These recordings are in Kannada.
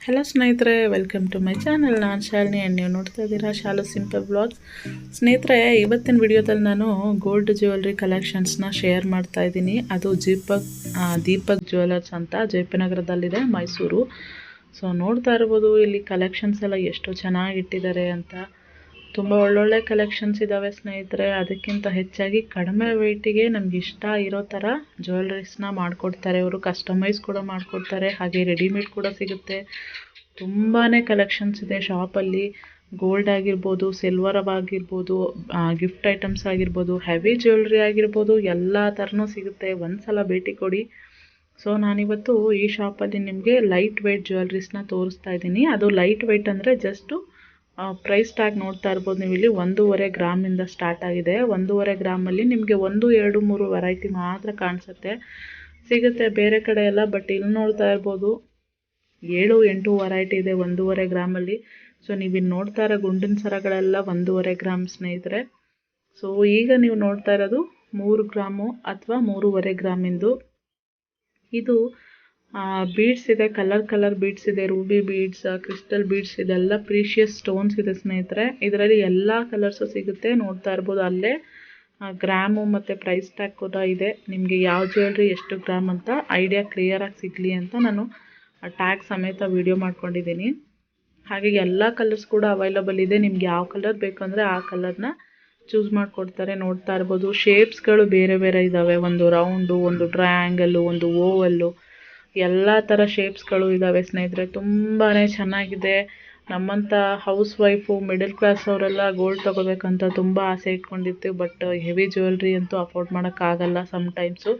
ಹಲೋ ಸ್ನೇಹಿತರೆ ವೆಲ್ಕಮ್ ಟು ಮೈ ಚಾನಲ್ ನಾನು ಶಾಲಿನಿ ಆ್ಯಂಡ್ ನೀವು ನೋಡ್ತಾ ಇದ್ದೀರಾ ಶಾಲು ಸಿಂಪಲ್ ಬ್ಲಾಗ್ಸ್ ಸ್ನೇಹಿತರೆ ಇವತ್ತಿನ ವಿಡಿಯೋದಲ್ಲಿ ನಾನು ಗೋಲ್ಡ್ ಜ್ಯುವೆಲ್ರಿ ಕಲೆಕ್ಷನ್ಸ್ನ ಶೇರ್ ಮಾಡ್ತಾ ಇದ್ದೀನಿ. ಅದು ದೀಪಕ್ ಆ, ದೀಪಕ್ ಜ್ಯುವೆಲರ್ಸ್ ಅಂತ ಜಯಪನಗರದಲ್ಲಿದೆ ಮೈಸೂರು ಸೊ ನೋಡ್ತಾ ಇರ್ಬೋದು ಇಲ್ಲಿ ಕಲೆಕ್ಷನ್ಸ್ ಎಲ್ಲ ಎಷ್ಟು ಚೆನ್ನಾಗಿ ಇಟ್ಟಿದ್ದಾರೆ ಅಂತ. ತುಂಬ ಒಳ್ಳೊಳ್ಳೆ ಕಲೆಕ್ಷನ್ಸ್ ಇದ್ದಾವೆ ಸ್ನೇಹಿತರೆ. ಅದಕ್ಕಿಂತ ಹೆಚ್ಚಾಗಿ ಕಡಿಮೆ ವೆಯ್ಟಿಗೆ ನಮ್ಗೆ ಇಷ್ಟ ಇರೋ ಥರ ಜ್ಯುವೆಲ್ರೀಸ್ನ ಮಾಡಿಕೊಡ್ತಾರೆ. ಅವರು ಕಸ್ಟಮೈಸ್ ಕೂಡ ಮಾಡಿಕೊಡ್ತಾರೆ. ಹಾಗೆ ರೆಡಿಮೇಡ್ ಕೂಡ ಸಿಗುತ್ತೆ. ತುಂಬಾ ಕಲೆಕ್ಷನ್ಸ್ ಇದೆ ಶಾಪಲ್ಲಿ ಗೋಲ್ಡ್ ಆಗಿರ್ಬೋದು ಸಿಲ್ವರ್ ಆಗಿರ್ಬೋದು ಗಿಫ್ಟ್ ಐಟಮ್ಸ್ ಆಗಿರ್ಬೋದು ಹೆವಿ ಜ್ಯುವೆಲ್ರಿ ಆಗಿರ್ಬೋದು, ಎಲ್ಲ ಥರನೂ ಸಿಗುತ್ತೆ. ಒಂದು ಸಲ ಭೇಟಿ ಕೊಡಿ. ಸೊ ನಾನಿವತ್ತು ಈ ಶಾಪಲ್ಲಿ ನಿಮಗೆ ಲೈಟ್ ವೆಯ್ಟ್ ಜ್ಯುವೆಲ್ರೀಸ್ನ ತೋರಿಸ್ತಾ ಇದ್ದೀನಿ. ಅದು ಲೈಟ್ ವೆಯ್ಟ್ ಅಂದರೆ ಜಸ್ಟು ಪ್ರೈಸ್ ಟ್ಯಾಗ್ ನೋಡ್ತಾ ಇರ್ಬೋದು ನೀವು ಇಲ್ಲಿ ಒಂದೂವರೆ ಗ್ರಾಮಿಂದ ಸ್ಟಾರ್ಟ್ ಆಗಿದೆ. ಒಂದೂವರೆ ಗ್ರಾಮಲ್ಲಿ ನಿಮಗೆ ಒಂದು, ಎರಡು, ಮೂರು ವೆರೈಟಿ ಮಾತ್ರ ಕಾಣಿಸುತ್ತೆ. ಸಿಗುತ್ತೆ ಬೇರೆ ಕಡೆ ಎಲ್ಲ ಬಟ್ ಇಲ್ಲಿ ನೋಡ್ತಾ ಇರ್ಬೋದು ಏಳು, ಎಂಟು ವೆರೈಟಿ ಇದೆ ಒಂದೂವರೆ ಗ್ರಾಮಲ್ಲಿ ಸೊ ನೀವು ಇಲ್ಲಿ ನೋಡ್ತಾ ಇರೋ ಗುಂಡಿನ ಸರಗಳೆಲ್ಲ ಒಂದೂವರೆ ಗ್ರಾಮ್ ಸ್ನೇಹಿತರೆ. ಸೊ ಈಗ ನೀವು ನೋಡ್ತಾ ಇರೋದು ಮೂರು ಗ್ರಾಮು ಅಥವಾ ಮೂರುವರೆ ಗ್ರಾಮಿಂದು ಇದು ಬೀಡ್ಸ್ ಇದೆ ಕಲರ್ ಕಲರ್ ಬೀಡ್ಸ್ ಇದೆ ರೂಬಿ ಬೀಡ್ಸ್ ಕ್ರಿಸ್ಟಲ್ ಬೀಡ್ಸ್ ಇದೆಲ್ಲ ಪ್ರೀಶಿಯಸ್ ಸ್ಟೋನ್ಸ್ ಇದೆ ಸ್ನೇಹಿತರೆ. ಇದರಲ್ಲಿ ಎಲ್ಲ ಕಲರ್ಸು ಸಿಗುತ್ತೆ, ನೋಡ್ತಾ ಇರ್ಬೋದು ಅಲ್ಲೇ. ಗ್ರಾಮು ಮತ್ತು ಪ್ರೈಸ್ ಟ್ಯಾಗ್ ಕೂಡ ಇದೆ. ನಿಮಗೆ ಯಾವ ಜ್ಯುವೆಲ್ರಿ ಎಷ್ಟು ಗ್ರಾಮ್ ಅಂತ ಐಡಿಯಾ ಕ್ಲಿಯರಾಗಿ ಸಿಗಲಿ ಅಂತ ನಾನು ಟ್ಯಾಗ್ ಸಮೇತ ವಿಡಿಯೋ ಮಾಡ್ಕೊಂಡಿದ್ದೀನಿ. ಹಾಗೆ ಎಲ್ಲ ಕಲರ್ಸ್ ಕೂಡ ಅವೈಲಬಲ್ ಇದೆ. ನಿಮ್ಗೆ ಯಾವ ಕಲರ್ ಬೇಕಂದರೆ ಆ ಕಲರ್ನ ಚೂಸ್ ಮಾಡಿಕೊಡ್ತಾರೆ, ನೋಡ್ತಾ ಇರ್ಬೋದು. ಶೇಪ್ಸ್ಗಳು ಬೇರೆ ಬೇರೆ ಇದ್ದಾವೆ ಒಂದು ರೌಂಡು ಒಂದು ಟ್ರಯಾಂಗಲ್ಲು ಒಂದು ಓವಲ್ಲು ಎಲ್ಲ ಥರ ಶೇಪ್ಸ್ಗಳು ಇದ್ದಾವೆ ಸ್ನೇಹಿತರೆ. ತುಂಬಾ ಚೆನ್ನಾಗಿದೆ. ನಮ್ಮಂಥ ಹೌಸ್ ವೈಫು ಮಿಡಲ್ ಕ್ಲಾಸ್ ಅವರೆಲ್ಲ ಗೋಲ್ಡ್ ತೊಗೋಬೇಕಂತ ತುಂಬ ಆಸೆ ಇಟ್ಕೊಂಡಿರ್ತೀವಿ ಬಟ್ ಹೆವಿ ಜ್ಯುವೆಲ್ರಿ ಅಂತೂ ಅಫೋರ್ಡ್ ಮಾಡೋಕ್ಕಾಗಲ್ಲ ಸಮ್ಟೈಮ್ಸು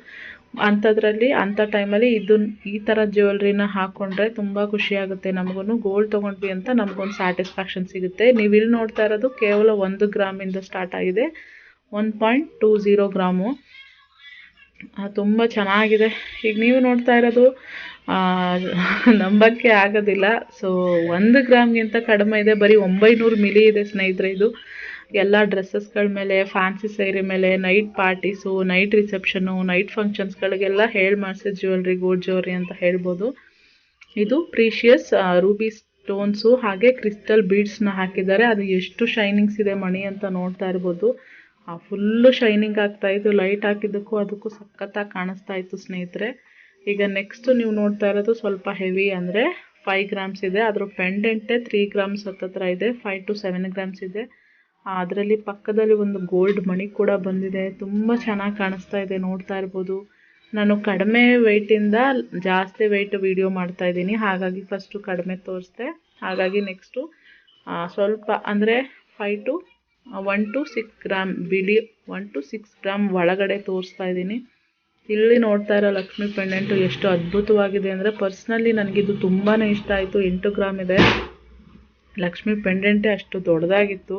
ಅಂಥದ್ರಲ್ಲಿ ಅಂಥ ಟೈಮಲ್ಲಿ ಇದನ್ನ ಈ ಥರ ಜ್ಯುವೆಲ್ರಿನ ಹಾಕ್ಕೊಂಡ್ರೆ ತುಂಬ ಖುಷಿಯಾಗುತ್ತೆ ನಮಗೂ ಗೋಲ್ಡ್ ತೊಗೊಂಡ್ವಿ ಅಂತ ನಮಗೊಂದು ಸ್ಯಾಟಿಸ್ಫ್ಯಾಕ್ಷನ್ ಸಿಗುತ್ತೆ. ನೀವು ಇಲ್ಲಿ ನೋಡ್ತಾ ಇರೋದು ಕೇವಲ ಒಂದು ಗ್ರಾಮಿಂದ ಸ್ಟಾರ್ಟ್ ಆಗಿದೆ. One point two zero gram. ತುಂಬ ಚೆನ್ನಾಗಿದೆ. ಈಗ ನೀವು ನೋಡ್ತಾ ಇರೋದು ನಂಬಕ್ಕೆ ಆಗೋದಿಲ್ಲ. ಸೊ ಒಂದು ಗ್ರಾಮ್ಗಿಂತ ಕಡಿಮೆ ಇದೆ. ಬರೀ ಒಂಬೈನೂರು ಮಿಲಿ ಇದೆ ಸ್ನೇಹಿತರೆ ಇದು. ಎಲ್ಲ ಡ್ರೆಸ್ಸಸ್ಗಳ ಮೇಲೆ, ಫ್ಯಾನ್ಸಿ ಸೈರಿ ಮೇಲೆ, night parties, night reception, night ಫಂಕ್ಷನ್ಸ್ಗಳಿಗೆಲ್ಲ ಹೇಳಿ ಮಾಡಿಸಿದ ಜ್ಯುವೆಲ್ರಿ, ಗೋಲ್ಡ್ ಜ್ಯುವೆಲ್ರಿ ಅಂತ ಹೇಳ್ಬೋದು. ಇದು ಪ್ರೀಶಿಯಸ್ ರೂಬಿ ಸ್ಟೋನ್ಸು ಹಾಗೆ ಕ್ರಿಸ್ಟಲ್ ಬೀಡ್ಸ್ನ ಹಾಕಿದ್ದಾರೆ. ಅದು ಎಷ್ಟು ಶೈನಿಂಗ್ಸ್ ಇದೆ ಮಣಿ ಅಂತ ನೋಡ್ತಾ ಇರ್ಬೋದು. ಫುಲ್ಲು ಶೈನಿಂಗ್ ಆಗ್ತಾ ಇತ್ತು ಲೈಟ್ ಹಾಕಿದ್ದಕ್ಕೂ ಅದಕ್ಕೂ ಸಖತ್ತಾಗಿ ಕಾಣಿಸ್ತಾ ಇತ್ತು ಸ್ನೇಹಿತರೆ. ಈಗ ನೆಕ್ಸ್ಟ್ ನೀವು ನೋಡ್ತಾ ಇರೋದು ಸ್ವಲ್ಪ ಹೆವಿ ಅಂದರೆ ಫೈವ್ ಗ್ರಾಮ್ಸ್ ಇದೆ. ಅದರ ಪೆಂಡೆಂಟೆ ತ್ರೀ ಗ್ರಾಮ್ಸ್ ಹತ್ತತ್ರ ಇದೆ ಫೈವ್ ಟು ಸೆವೆನ್ ಗ್ರಾಮ್ಸ್ ಇದೆ. ಅದರಲ್ಲಿ ಪಕ್ಕದಲ್ಲಿ ಒಂದು ಗೋಲ್ಡ್ ಮಣಿ ಕೂಡ ಬಂದಿದೆ. ತುಂಬ ಚೆನ್ನಾಗಿ ಕಾಣಿಸ್ತಾ ಇದೆ, ನೋಡ್ತಾ ಇರ್ಬೋದು. ನಾನು ಕಡಿಮೆ ವೆಯ್ಟಿಂದ ಜಾಸ್ತಿ ವೆಯ್ಟ್ ವೀಡಿಯೋ ಮಾಡ್ತಾ ಇದ್ದೀನಿ. ಹಾಗಾಗಿ ಫಸ್ಟು ಕಡಿಮೆ ತೋರಿಸ್ದೆ. ಹಾಗಾಗಿ ನೆಕ್ಸ್ಟು ಸ್ವಲ್ಪ ಅಂದರೆ five to one two six gram ಬಿಳಿ ಒನ್ ಟು ಸಿಕ್ಸ್ ಗ್ರಾಮ್ ಒಳಗಡೆ ತೋರಿಸ್ತಾ ಇದ್ದೀನಿ. ಇಲ್ಲಿ ನೋಡ್ತಾ ಇರೋ ಲಕ್ಷ್ಮಿ ಪೆಂಡೆಂಟು ಎಷ್ಟು ಅದ್ಭುತವಾಗಿದೆ ಅಂದರೆ ಪರ್ಸ್ನಲಿ ನನಗಿದು ತುಂಬಾ ಇಷ್ಟ ಆಯಿತು. ಎಂಟು ಗ್ರಾಮ್ ಇದೆ. ಲಕ್ಷ್ಮಿ ಪೆಂಡೆಂಟೇ ಅಷ್ಟು ದೊಡ್ಡದಾಗಿತ್ತು.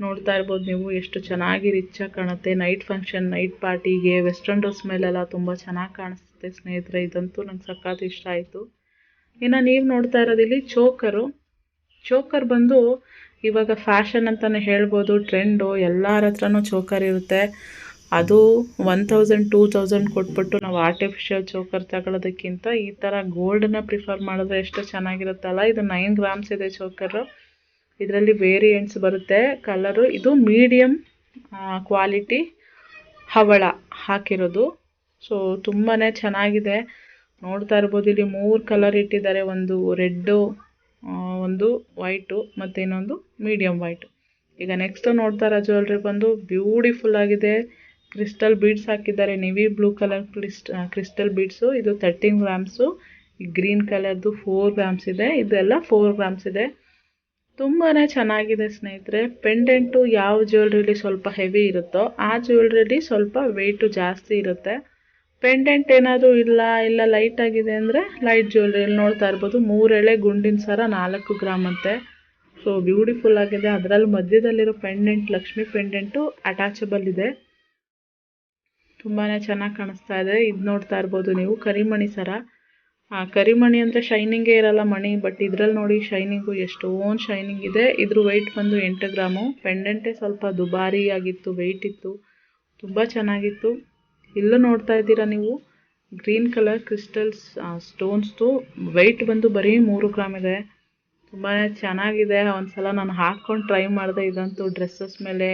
ನೋಡ್ತಾ ಇರ್ಬೋದು ನೀವು ಎಷ್ಟು ಚೆನ್ನಾಗಿ ರಿಚಾಗಿ ಕಾಣುತ್ತೆ. ನೈಟ್ ಫಂಕ್ಷನ್ ನೈಟ್ ಪಾರ್ಟಿಗೆ ವೆಸ್ಟರ್ನ್ ಡ್ರೆಸ್ ಮೇಲೆಲ್ಲ ತುಂಬ ಚೆನ್ನಾಗಿ ಕಾಣಿಸುತ್ತೆ ಸ್ನೇಹಿತರೆ. ಇದಂತೂ ನಂಗೆ ಸಖತ್ ಇಷ್ಟ ಆಯಿತು. ಇನ್ನು ನೀವು ನೋಡ್ತಾ ಇರೋದಿಲ್ಲಿ ಚೋಕರು. ಚೋಕರ್ ಬಂದು ಇವಾಗ ಫ್ಯಾಷನ್ ಅಂತಲೇ ಹೇಳ್ಬೋದು, ಟ್ರೆಂಡು, ಎಲ್ಲರ ಹತ್ರನೂ ಚೋಕರ್ ಇರುತ್ತೆ. ಅದು ಒನ್ ತೌಸಂಡ್ ಟೂ ತೌಸಂಡ್ ಕೊಟ್ಬಿಟ್ಟು ನಾವು ಆರ್ಟಿಫಿಷಿಯಲ್ ಚೋಕರ್ ತಗೊಳ್ಳೋದಕ್ಕಿಂತ ಈ ಥರ ಗೋಲ್ಡನ್ನ ಪ್ರಿಫರ್ ಮಾಡಿದ್ರೆ ಎಷ್ಟು ಚೆನ್ನಾಗಿರುತ್ತಲ್ಲ? ಇದು ನೈನ್ ಗ್ರಾಮ್ಸ್ ಇದೆ ಚೋಕರು. ಇದರಲ್ಲಿ ವೇರಿಯಂಟ್ಸ್ ಬರುತ್ತೆ ಕಲರು ಇದು ಮೀಡಿಯಮ್ ಕ್ವಾಲಿಟಿ ಹವಳ ಹಾಕಿರೋದು. ಸೊ ತುಂಬಾ ಚೆನ್ನಾಗಿದೆ. ನೋಡ್ತಾ ಇರ್ಬೋದು, ಇಲ್ಲಿ ಮೂರು ಕಲರ್ ಇಟ್ಟಿದ್ದಾರೆ. ಒಂದು ರೆಡ್ಡು ಒಂದು ವೈಟು ಮತ್ತು ಇನ್ನೊಂದು ಮೀಡಿಯಮ್ ವೈಟು ಈಗ ನೆಕ್ಸ್ಟ್ ನೋಡ್ತಾ ಇರೋ ಜ್ಯುವೆಲ್ರಿ ಬಂದು ಬ್ಯೂಟಿಫುಲ್ ಆಗಿದೆ. ಕ್ರಿಸ್ಟಲ್ ಬೀಡ್ಸ್ ಹಾಕಿದ್ದಾರೆ ನೆವಿ ಬ್ಲೂ ಕಲರ್ ಕ್ರಿಸ್ಟ್ ಕ್ರಿಸ್ಟಲ್ ಬೀಡ್ಸು ಇದು ತರ್ಟೀನ್ ಗ್ರಾಮ್ಸು ಗ್ರೀನ್ ಕಲರ್ದು ಫೋರ್ ಗ್ರಾಮ್ಸ್ ಇದೆ. ಇದೆಲ್ಲ ಫೋರ್ ಗ್ರಾಮ್ಸ್ ಇದೆ. ತುಂಬಾ ಚೆನ್ನಾಗಿದೆ ಸ್ನೇಹಿತರೆ. ಪೆಂಡೆಂಟು ಯಾವ ಜ್ಯುವೆಲ್ರಿಲಿ ಸ್ವಲ್ಪ ಹೆವಿ ಇರುತ್ತೋ ಆ ಜ್ಯುವೆಲ್ರಿಲಿ ಸ್ವಲ್ಪ ವೆಯ್ಟು ಜಾಸ್ತಿ ಇರುತ್ತೆ. ಪೆಂಡೆಂಟ್ ಏನಾದರೂ ಇಲ್ಲ ಇಲ್ಲ ಲೈಟ್ ಆಗಿದೆ ಅಂದರೆ ಲೈಟ್ ಜ್ಯುವೆಲ್ರಿಯಲ್ಲಿ ನೋಡ್ತಾ ಇರ್ಬೋದು. ಮೂರೆಳೆ ಗುಂಡಿನ ಸರ ನಾಲ್ಕು ಗ್ರಾಮ್ ಅಂತೆ. ಸೊ ಬ್ಯೂಟಿಫುಲ್ ಆಗಿದೆ. ಅದರಲ್ಲಿ ಮಧ್ಯದಲ್ಲಿರೋ ಪೆಂಡೆಂಟ್ ಲಕ್ಷ್ಮಿ ಪೆಂಡೆಂಟು ಅಟ್ಯಾಚಬಲ್ ಇದೆ. ತುಂಬಾ ಚೆನ್ನಾಗಿ ಕಾಣಿಸ್ತಾ ಇದೆ. ಇದು ನೋಡ್ತಾ ಇರ್ಬೋದು ನೀವು, ಕರಿಮಣಿ ಸರ. ಕರಿಮಣಿ ಅಂದರೆ ಶೈನಿಂಗೇ ಇರಲ್ಲ ಮಣಿ ಬಟ್ ಇದರಲ್ಲಿ ನೋಡಿ ಶೈನಿಂಗು ಓನ್ ಶೈನಿಂಗ್ ಇದೆ. ಇದ್ರ ವೆಯ್ಟ್ ಬಂದು ಎಂಟು ಗ್ರಾಮು. ಪೆಂಡೆಂಟೇ ಸ್ವಲ್ಪ ದುಬಾರಿ ಆಗಿತ್ತು ವೆಯ್ಟ್ ಇತ್ತು. ತುಂಬ ಚೆನ್ನಾಗಿತ್ತು. ಇಲ್ಲೂ ನೋಡ್ತಾ ಇದ್ದೀರಾ ನೀವು? ಗ್ರೀನ್ ಕಲರ್ ಕ್ರಿಸ್ಟಲ್ಸ್ ಸ್ಟೋನ್ಸ್ದು ವೆಯ್ಟ್ ಬಂದು ಬರೀ ಮೂರು ಗ್ರಾಮ್ ಇದೆ. ತುಂಬಾ ಚೆನ್ನಾಗಿದೆ. ಒಂದ್ಸಲ ನಾನು ಹಾಕ್ಕೊಂಡು ಟ್ರೈ ಮಾಡಿದೆ ಇದಂತೂ ಡ್ರೆಸ್ಸಸ್ ಮೇಲೆ,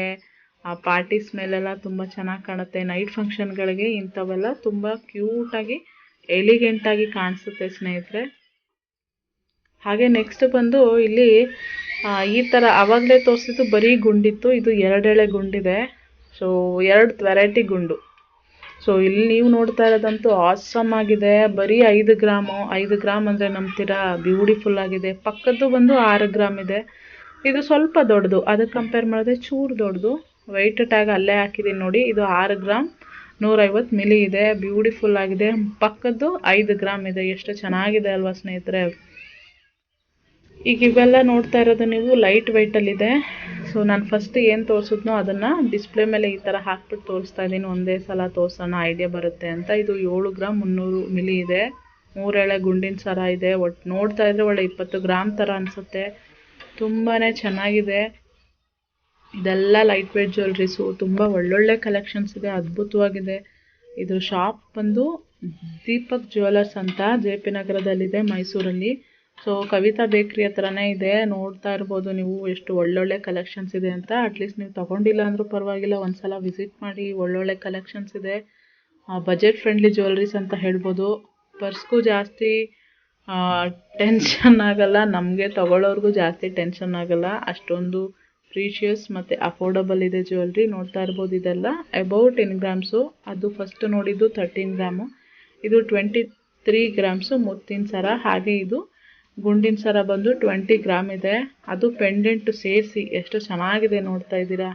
ಆ ಪಾರ್ಟೀಸ್ ಮೇಲೆಲ್ಲ ತುಂಬ ಚೆನ್ನಾಗಿ ಕಾಣುತ್ತೆ. ನೈಟ್ ಫಂಕ್ಷನ್ಗಳಿಗೆ ಇಂಥವೆಲ್ಲ ತುಂಬ ಕ್ಯೂಟಾಗಿ ಎಲಿಗೆಂಟಾಗಿ ಕಾಣಿಸುತ್ತೆ ಸ್ನೇಹಿತರೆ. ಹಾಗೆ ನೆಕ್ಸ್ಟ್ ಬಂದು ಇಲ್ಲಿ ಈ ಥರ ಆವಾಗಲೇ ತೋರಿಸಿದ್ದು ಬರೀ ಗುಂಡಿತ್ತು. ಇದು ಎರಡೆಳೆ ಗುಂಡಿದೆ. ಸೊ ಎರಡು ವೆರೈಟಿ ಗುಂಡು. ಸೊ ಇಲ್ಲಿ ನೀವು ನೋಡ್ತಾ ಇರೋದಂತೂ ಆಸಮ್ ಆಗಿದೆ. ಬರೀ ಐದು ಗ್ರಾಮು, ಐದು ಗ್ರಾಮ್ ಅಂದರೆ ನಂಬ್ತೀರಾ ಬ್ಯೂಟಿಫುಲ್ ಆಗಿದೆ. ಪಕ್ಕದ್ದು ಬಂದು ಆರು ಗ್ರಾಮ್ ಇದೆ. ಇದು ಸ್ವಲ್ಪ ದೊಡ್ಡದು, ಅದಕ್ಕೆ ಕಂಪೇರ್ ಮಾಡಿದ್ರೆ ಚೂರು ದೊಡ್ಡದು. ವೈಟ್ ಟ್ಯಾಗ್ ಅಲ್ಲೇ ಹಾಕಿದ್ದೀನಿ ನೋಡಿ, ಇದು ಆರು ಗ್ರಾಮ್, ನೂರೈವತ್ತು ಮಿಲಿ ಇದೆ. ಬ್ಯೂಟಿಫುಲ್ ಆಗಿದೆ. ಪಕ್ಕದ್ದು ಐದು ಗ್ರಾಮ್ ಇದೆ. ಎಷ್ಟು ಚೆನ್ನಾಗಿದೆ ಅಲ್ವಾ ಸ್ನೇಹಿತರೆ. ಈಗ ಇವೆಲ್ಲ ನೋಡ್ತಾ ಇರೋದು ನೀವು ಲೈಟ್ ವೆಯ್ಟಲ್ಲಿದೆ ಸೊ ನಾನು ಫಸ್ಟ್ ಏನು ತೋರಿಸಿದ್ನೋ ಅದನ್ನು ಡಿಸ್ಪ್ಲೇ ಮೇಲೆ ಈ ಥರ ಹಾಕ್ಬಿಟ್ಟು ತೋರಿಸ್ತಾ ಇದ್ದೀನಿ. ಒಂದೇ ಸಲ ತೋರ್ಸೋಣ ಐಡಿಯಾ ಬರುತ್ತೆ ಅಂತ. ಇದು ಏಳು ಗ್ರಾಮ್ ಮುನ್ನೂರು ಮಿಲಿ ಇದೆ. ಮೂರೆಳೆ ಗುಂಡಿನ ಸರ ಇದೆ. ಒಟ್ಟು ನೋಡ್ತಾ ಇದ್ರೆ ಒಳ್ಳೆ ಇಪ್ಪತ್ತು ಗ್ರಾಮ್ ಥರ ಅನಿಸುತ್ತೆ. ತುಂಬಾ ಚೆನ್ನಾಗಿದೆ. ಇದೆಲ್ಲ ಲೈಟ್ ವೇಟ್ ಜ್ಯುವೆಲ್ರೀಸು ತುಂಬ ಒಳ್ಳೊಳ್ಳೆ ಕಲೆಕ್ಷನ್ಸ್ ಇದೆ. ಅದ್ಭುತವಾಗಿದೆ. ಇದು ಶಾಪ್ ಬಂದು ದೀಪಕ್ ಜ್ಯುವೆಲರ್ಸ್ ಅಂತ ಜೆ ಪಿ ನಗರದಲ್ಲಿದೆ ಮೈಸೂರಲ್ಲಿ. ಸೊ ಕವಿತಾ ಬೇಕ್ರಿ ಹತ್ರನೇ ಇದೆ. ನೋಡ್ತಾ ಇರ್ಬೋದು ನೀವು ಎಷ್ಟು ಒಳ್ಳೊಳ್ಳೆ ಕಲೆಕ್ಷನ್ಸ್ ಇದೆ ಅಂತ. ಅಟ್ಲೀಸ್ಟ್ ನೀವು ತಗೊಂಡಿಲ್ಲ ಅಂದರೂ ಪರವಾಗಿಲ್ಲ. ಒಂದ್ಸಲ ವಿಸಿಟ್ ಮಾಡಿ ಒಳ್ಳೊಳ್ಳೆ ಕಲೆಕ್ಷನ್ಸ್ ಇದೆ. ಬಜೆಟ್ ಫ್ರೆಂಡ್ಲಿ ಜ್ಯುವೆಲ್ರೀಸ್ ಅಂತ ಹೇಳ್ಬೋದು. ಪರ್ಸ್ಗೂ ಜಾಸ್ತಿ ಟೆನ್ಷನ್ ಆಗಲ್ಲ. ನಮಗೆ ತಗೊಳ್ಳೋರ್ಗೂ ಜಾಸ್ತಿ ಟೆನ್ಷನ್ ಆಗಲ್ಲ. ಅಷ್ಟೊಂದು ಪ್ರೀಶಿಯಸ್ ಮತ್ತು ಅಫೋರ್ಡಬಲ್ ಇದೆ ಜ್ಯುವೆಲ್ರಿ ನೋಡ್ತಾ ಇರ್ಬೋದು ಇದೆಲ್ಲ. ಅಬೌವ್ ಟೆನ್ ಗ್ರಾಮ್ಸು ಅದು ಫಸ್ಟ್ ನೋಡಿದ್ದು ತರ್ಟೀನ್ ಗ್ರಾಮು ಇದು ಟ್ವೆಂಟಿ ತ್ರೀ ಗ್ರಾಮ್ಸು ಮುತ್ತಿನ ಸರ. ಹಾಗೆ ಇದು. ಗುಂಡಿನ ಸರ ಬಂದು ಟ್ವೆಂಟಿ ಗ್ರಾಮ್ ಇದೆ. ಅದು ಪೆಂಡೆಂಟ್ ಸೇರಿಸಿ ಎಷ್ಟು ಚೆನ್ನಾಗಿದೆ ನೋಡ್ತಾ ಇದ್ದೀರಾ?